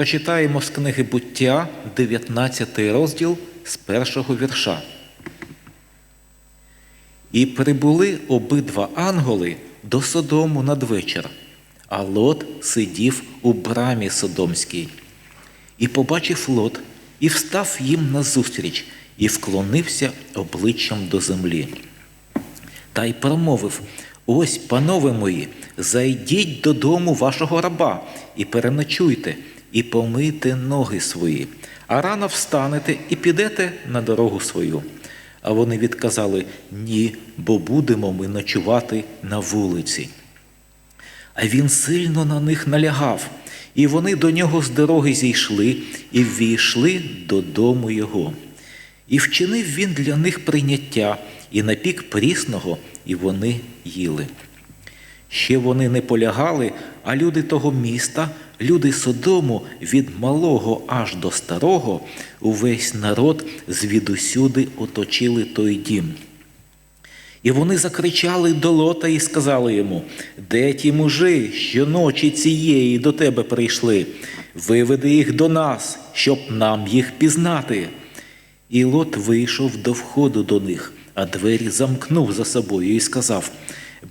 Прочитаємо з книги буття, 19 розділ з першого вірша. І прибули обидва ангели до Содому надвечір, а Лот сидів у брамі Содомській. І побачив Лот, і встав їм назустріч, і вклонився обличчям до землі. Та й промовив: Ось, панове мої, зайдіть додому вашого раба і переночуйте, і помийте ноги свої, а рано встанете і підете на дорогу свою. А вони відказали ні, бо будемо ми ночувати на вулиці. А він сильно на них налягав, і вони до нього з дороги зійшли і ввійшли додому його. І вчинив він для них прийняття і напік прісного, і вони їли. Ще вони не полягали, а люди того міста, люди Содому, від малого аж до старого, увесь народ звідусюди оточили той дім. І вони закричали до Лота і сказали йому: Де ті мужи, що ночі цієї до тебе прийшли? Виведи їх до нас, щоб нам їх пізнати. І Лот вийшов до входу до них, а двері замкнув за собою і сказав: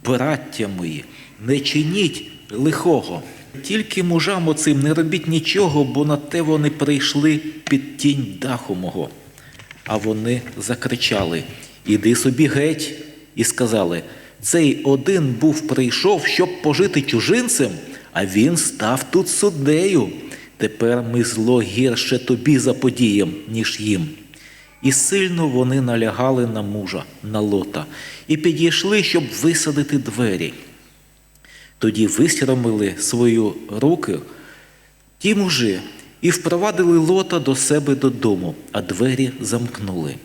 Браття мої, не чиніть лихого. Тільки мужам оцим не робіть нічого, бо на те вони прийшли під тінь даху мого. А вони закричали: Іди собі геть, і сказали: Цей один був прийшов, щоб пожити чужинцем, а він став тут суддею. Тепер ми зло гірше тобі заподієм, ніж їм. І сильно вони налягали на мужа, на лота, і підійшли, щоб висадити двері. Тоді висіромили свої руки ті мужи і впровадили лота до себе додому, а двері замкнули.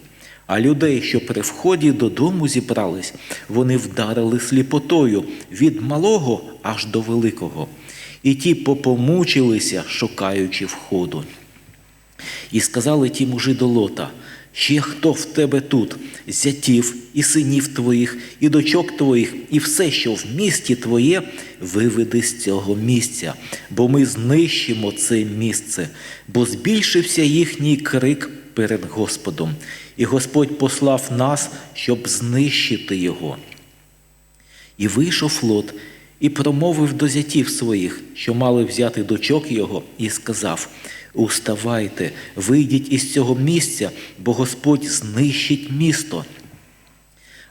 А людей, що при вході додому зібрались, вони вдарили сліпотою від малого аж до великого, і ті попомучилися, шукаючи входу. І сказали ті мужі до лота, ще хто в тебе тут, зятів і синів твоїх, і дочок твоїх, і все, що в місті твоє, виведи з цього місця, бо ми знищимо це місце, бо збільшився їхній крик перед Господом, і Господь послав нас, щоб знищити його. І вийшов Лот, і промовив до зятів своїх, що мали взяти дочок його, і сказав: Уставайте, вийдіть із цього місця, бо Господь знищить місто.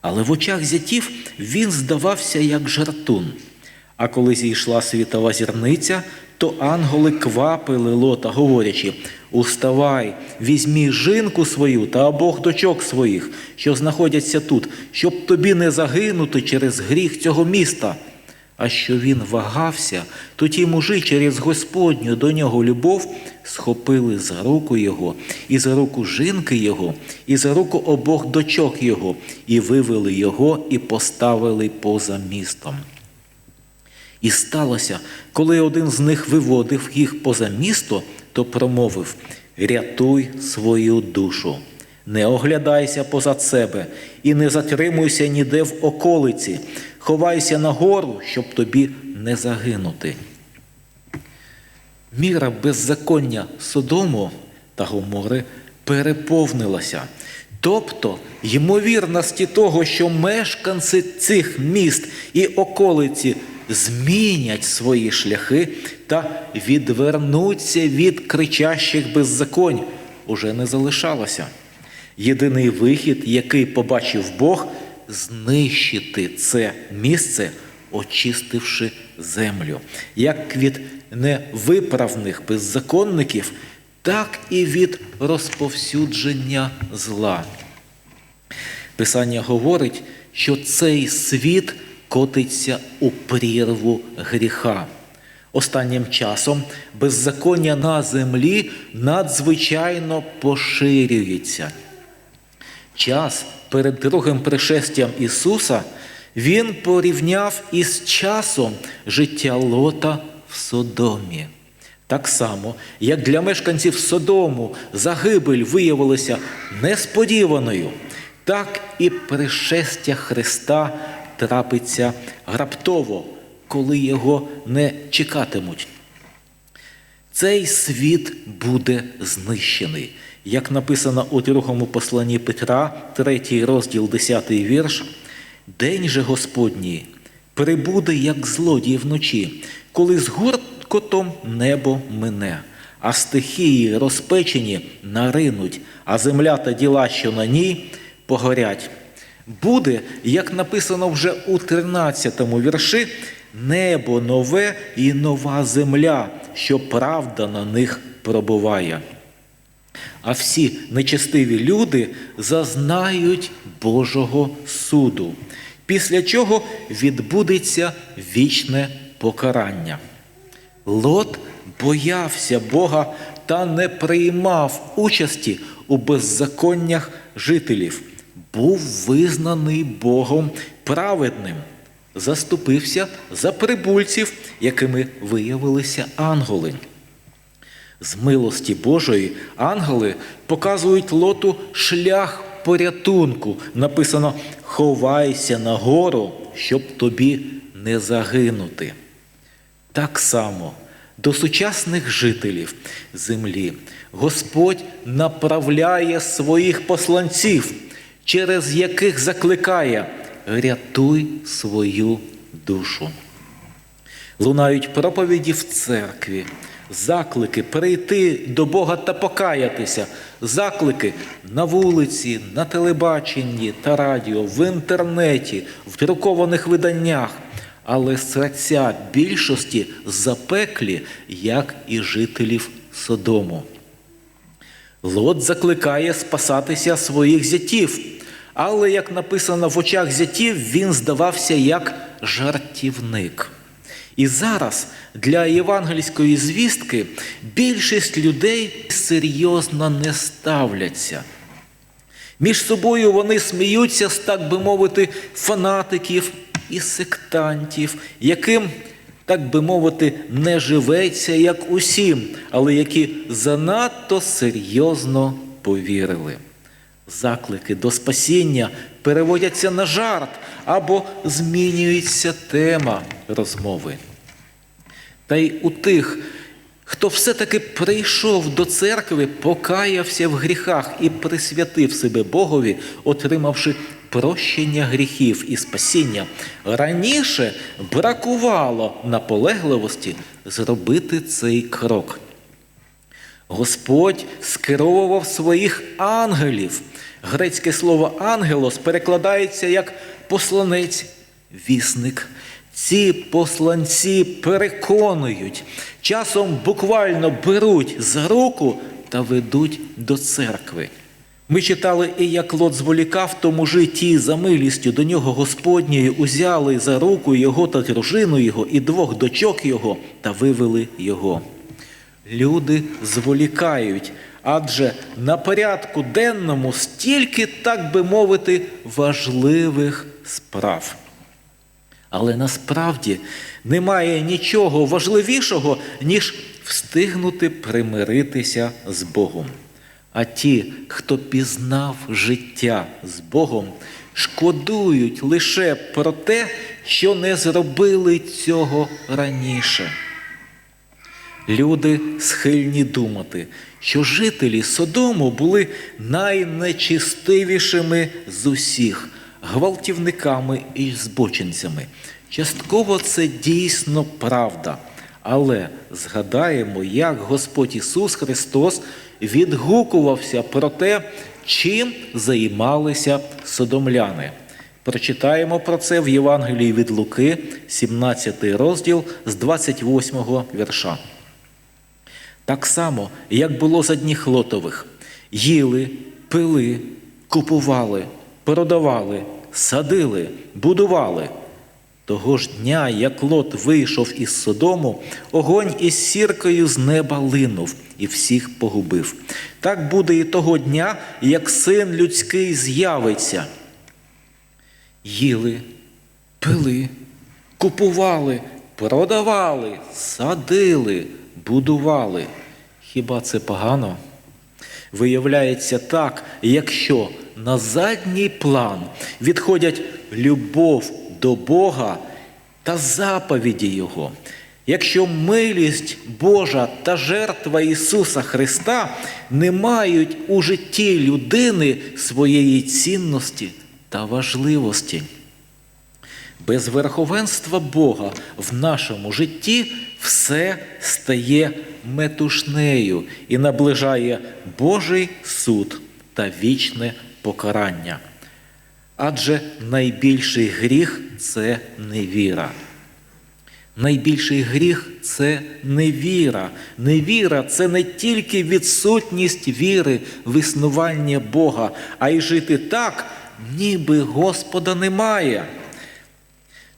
Але в очах зятів він здавався як жартун. А коли зійшла світова зірниця, то ангели квапили лота, говорячи: Уставай, візьмі жінку свою та обох дочок своїх, що знаходяться тут, щоб тобі не загинути через гріх цього міста. А що він вагався, то ті мужі через Господню до нього любов схопили за руку його, і за руку жінки його, і за руку обох дочок його, і вивели його, і поставили поза містом. І сталося, коли один з них виводив їх поза місто, то промовив: Рятуй свою душу, не оглядайся позад себе і не затримуйся ніде в околиці, ховайся на гору, щоб тобі не загинути. Міра беззаконня Содому та Гомори переповнилася. Тобто ймовірності того, що мешканці цих міст і околиці змінять свої шляхи та відвернуться від кричащих беззаконь, уже не залишалося. Єдиний вихід, який побачив Бог, знищити це місце, очистивши землю, як від невиправних беззаконників, так і від розповсюдження зла. Писання говорить, що цей світ котиться у прірву гріха. Останнім часом беззаконня на землі надзвичайно поширюється. Час перед другим пришестям Ісуса Він порівняв із часом життя Лота в Содомі. Так само, як для мешканців Содому загибель виявилася несподіваною, так і пришестя Христа трапиться раптово, коли його не чекатимуть. цей світ буде знищений. Як написано у другому посланні Петра, 3 розділ, 10 вірш, День же Господній прибуде, як злодій вночі, коли з гуркотом небо мине, а стихії розпечені наринуть, а земля та діла, що на ній, погорять. Буде, як написано вже у 13 вірші, небо нове і нова земля, що правда на них пробуває. А всі нечестиві люди зазнають Божого суду, після чого відбудеться вічне покарання. Лот боявся Бога та не приймав участі у беззаконнях жителів, був визнаний Богом праведним, заступився за прибульців, якими виявилися ангели. З милості Божої ангели показують лоту шлях порятунку. Написано: ховайся на гору, щоб тобі не загинути. Так само до сучасних жителів землі Господь направляє своїх посланців, через яких закликає рятуй свою душу. Лунають проповіді в церкві, заклики прийти до Бога та покаятися, заклики на вулиці, на телебаченні та радіо, в інтернеті, в друкованих виданнях. Але серця більшості запеклі, як і жителів Содому. Лот закликає спасатися своїх зятів, але, як написано в очах зятів, він здавався як жартівник. І зараз для євангельської звістки більшість людей серйозно не ставляться. Між собою вони сміються з, так би мовити, фанатиків і сектантів, яким, так би мовити, не живеться, як усім, але які занадто серйозно повірили. Заклики до спасіння переводяться на жарт або змінюється тема розмови. Та й у тих, хто все-таки прийшов до церкви, покаявся в гріхах і присвятив себе Богові, отримавши прощення гріхів і спасіння, раніше бракувало наполегливості зробити цей крок. Господь скеровував своїх ангелів. Грецьке слово ангелос перекладається як посланець, вісник. Ці посланці переконують, часом буквально беруть за руку та ведуть до церкви. Ми читали, і як Лот зволікав, то мужи ті за милістю до нього Господньої узяли за руку його та дружину його і двох дочок його та вивели його. Люди зволікають, адже на порядку денному стільки, так би мовити, важливих справ. Але насправді немає нічого важливішого, ніж встигнути примиритися з Богом. А ті, хто пізнав життя з Богом, шкодують лише про те, що не зробили цього раніше. Люди схильні думати, що жителі Содому були найнечистивішими з усіх гвалтівниками і збочинцями. Частково це дійсно правда. Але згадаємо, як Господь Ісус Христос відгукувався про те, чим займалися содомляни. Прочитаємо про це в Євангелії від Луки, 17 розділ з 28 вірша. Так само, як було за дніх Лотових, їли, пили, купували, продавали, садили, будували. Того ж дня, як Лот вийшов із Содому, огонь із сіркою з неба линув і всіх погубив. Так буде і того дня, як син людський з'явиться. Їли, пили, купували, продавали, садили, будували. Хіба це погано? Виявляється так, якщо на задній план відходять любов до Бога та заповіді Його, Якщо милість Божа та жертва Ісуса Христа не мають у житті людини своєї цінності та важливості. Без верховенства Бога в нашому житті все стає метушнею і наближає Божий суд та вічне покарання. Адже найбільший гріх це невіра. Найбільший гріх це невіра. Невіра це не тільки відсутність віри в існування Бога, а й жити так, ніби Господа немає.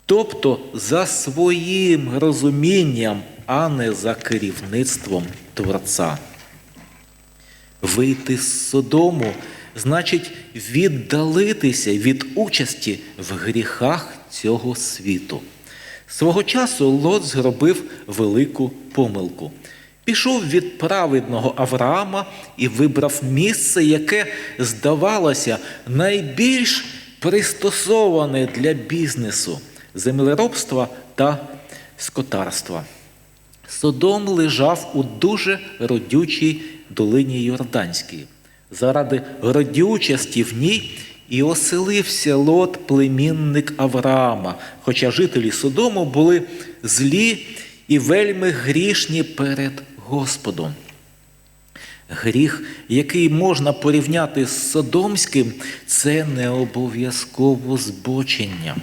Тобто за своїм розумінням, а не за керівництвом Творця. Вийти з Содому значить віддалитися від участі в гріхах цього світу. Свого часу Лот зробив велику помилку. Пішов від праведного Авраама і вибрав місце, яке здавалося найбільш пристосоване для бізнесу, землеробства та скотарства. Содом лежав у дуже родючій долині Йорданській. Заради родючості в ній і оселився Лот, племінник Авраама, хоча жителі Содому були злі і вельми грішні перед Господом. Гріх, який можна порівняти з Содомським, це не обов'язково збочення.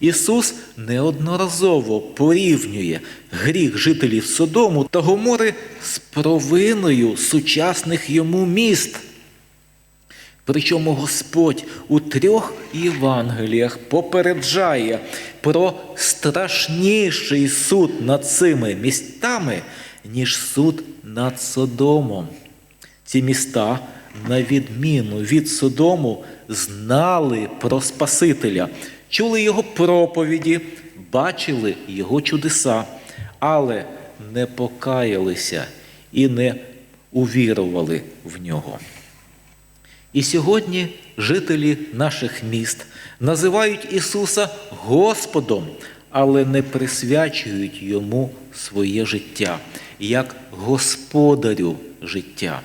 Ісус неодноразово порівнює гріх жителів Содому та Гомори з провиною сучасних йому міст. Причому Господь у трьох Євангеліях попереджає про страшніший суд над цими містами, ніж суд над Содомом. Ці міста, на відміну від Содому, знали про Спасителя, чули його проповіді, бачили його чудеса, але не покаялися і не увірували в нього. І сьогодні жителі наших міст називають Ісуса Господом, але не присвячують Йому своє життя як господарю життя.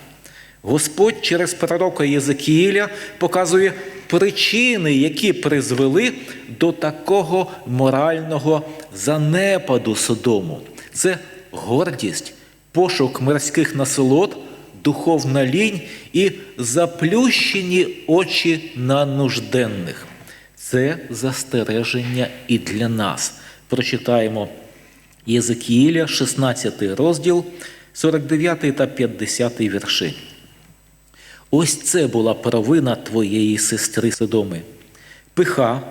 Господь через пророка Єзекіїля показує причини, які призвели до такого морального занепаду Содому. Це гордість, пошук мирських насолод, духовна лінь і заплющені очі на нужденних. Це застереження і для нас. Прочитаємо Єзекіїля, 16 розділ, 49 та 50 вірші. Ось це була провина твоєї сестри Содоми. Пиха,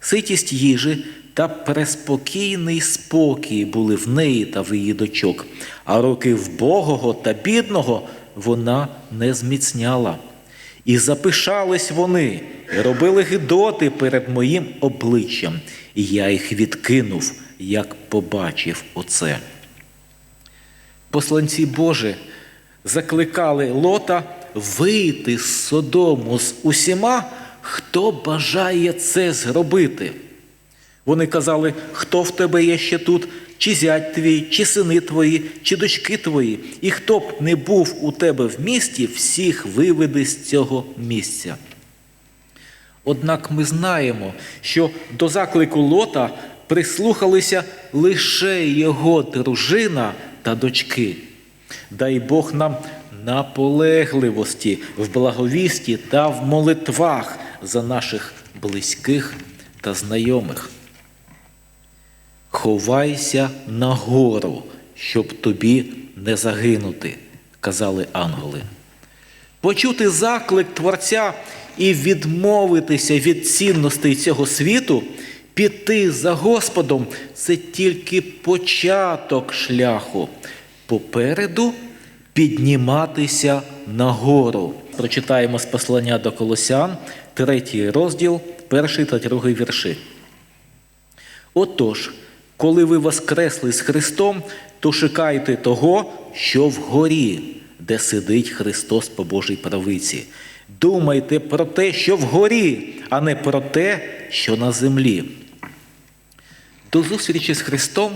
ситість їжі та преспокійний спокій були в неї та в її дочок, а роки вбогого та бідного вона не зміцняла. І запишались вони, і робили гидоти перед моїм обличчям, і я їх відкинув, як побачив оце. Посланці Божі закликали Лота вийти з Содому з усіма, хто бажає це зробити. Вони казали, хто в тебе є ще тут, чи зять твій, чи сини твої, чи дочки твої, і хто б не був у тебе в місті, всіх виведи з цього місця. Однак ми знаємо, що до заклику Лота прислухалися лише його дружина та дочки. Дай Бог нам наполегливості в благовісті та в молитвах за наших близьких та знайомих. Ховайся на гору, щоб тобі не загинути, казали ангели. Почути заклик Творця і відмовитися від цінностей цього світу, піти за Господом це тільки початок шляху. Попереду підніматися нагору. Прочитаємо з послання до Колосян, третій розділ, перший та другий вірші. Отож, коли ви воскресли з Христом, то шукайте того, що вгорі, де сидить Христос по Божій правиці. Думайте про те, що вгорі, а не про те, що на землі. До зустрічі з Христом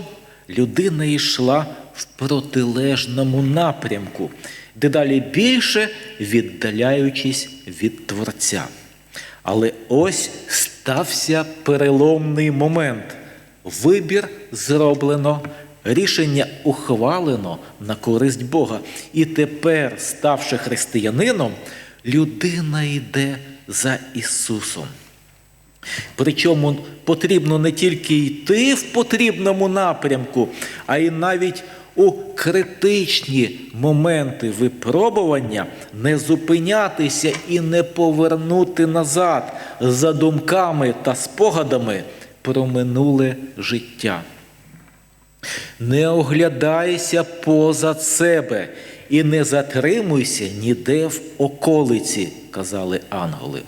людина йшла в протилежному напрямку, дедалі більше віддаляючись від Творця. Але ось стався переломний момент. Вибір зроблено, рішення ухвалено на користь Бога. І тепер, ставши християнином, людина йде за Ісусом. Причому потрібно не тільки йти в потрібному напрямку, а й навіть у критичні моменти випробування не зупинятися і не повернути назад за думками та спогадами про минуле життя. Не оглядайся поза себе і не затримуйся ніде в околиці, казали ангели.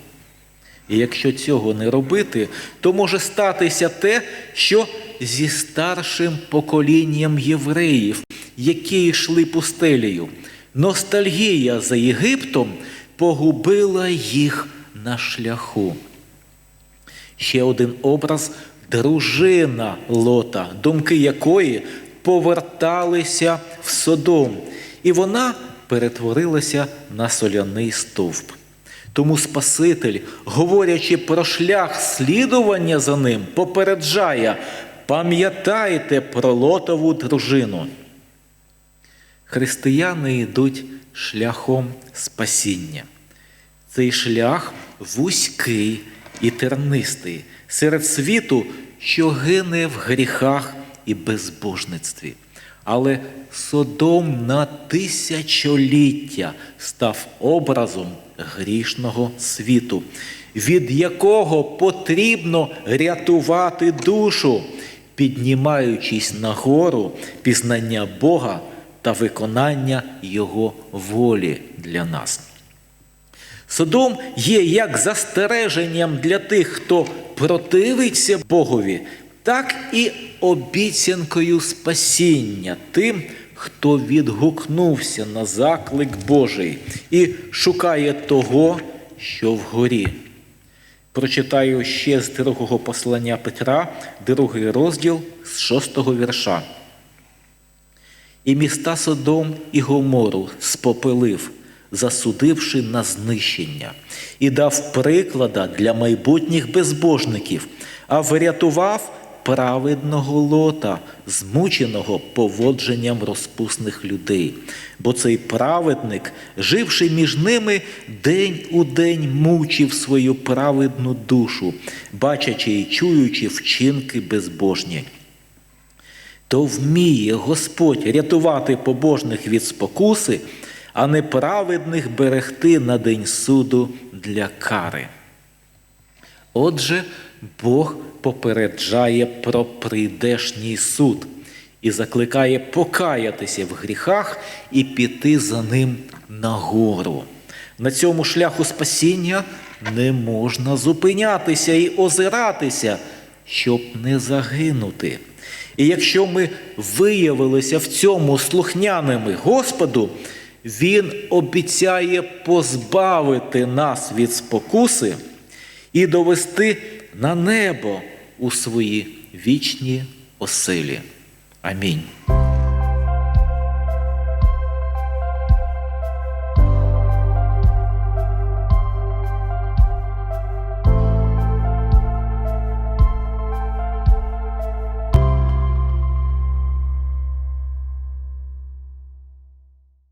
І якщо цього не робити, то може статися те, що зі старшим поколінням євреїв, які йшли пустелею, ностальгія за Єгиптом погубила їх на шляху. Ще один образ дружина Лота, думки якої поверталися в Содом, і вона перетворилася на соляний стовп. Тому Спаситель, говорячи про шлях слідування за ним, попереджає: пам'ятайте про Лотову дружину. Християни йдуть шляхом спасіння. Цей шлях вузький і тернистий серед світу, що гине в гріхах і безбожництві. Але Содом на тисячоліття став образом грішного світу, від якого потрібно рятувати душу, піднімаючись нагору пізнання Бога та виконання Його волі для нас. Содом є як застереженням для тих, хто противиться Богові, так і обіцянкою спасіння тим, хто відгукнувся на заклик Божий і шукає того, що вгорі. Прочитаю ще з другого послання Петра, другий розділ з шостого вірша. І міста Содом і Гомору спопелив, засудивши на знищення, і дав приклада для майбутніх безбожників, а врятував праведного лота, змученого поводженням розпусних людей. Бо цей праведник, живши між ними, день у день мучив свою праведну душу, бачачи і чуючи вчинки безбожні. То вміє Господь рятувати побожних від спокуси, а неправедних берегти на день суду для кари. Отже, Бог попереджає про прийдешній суд і закликає покаятися в гріхах і піти за ним нагору. На цьому шляху спасіння не можна зупинятися і озиратися, щоб не загинути. І якщо ми виявилися в цьому слухняними Господу, Він обіцяє позбавити нас від спокуси і довести на небо у свої вічні оселі. Амінь.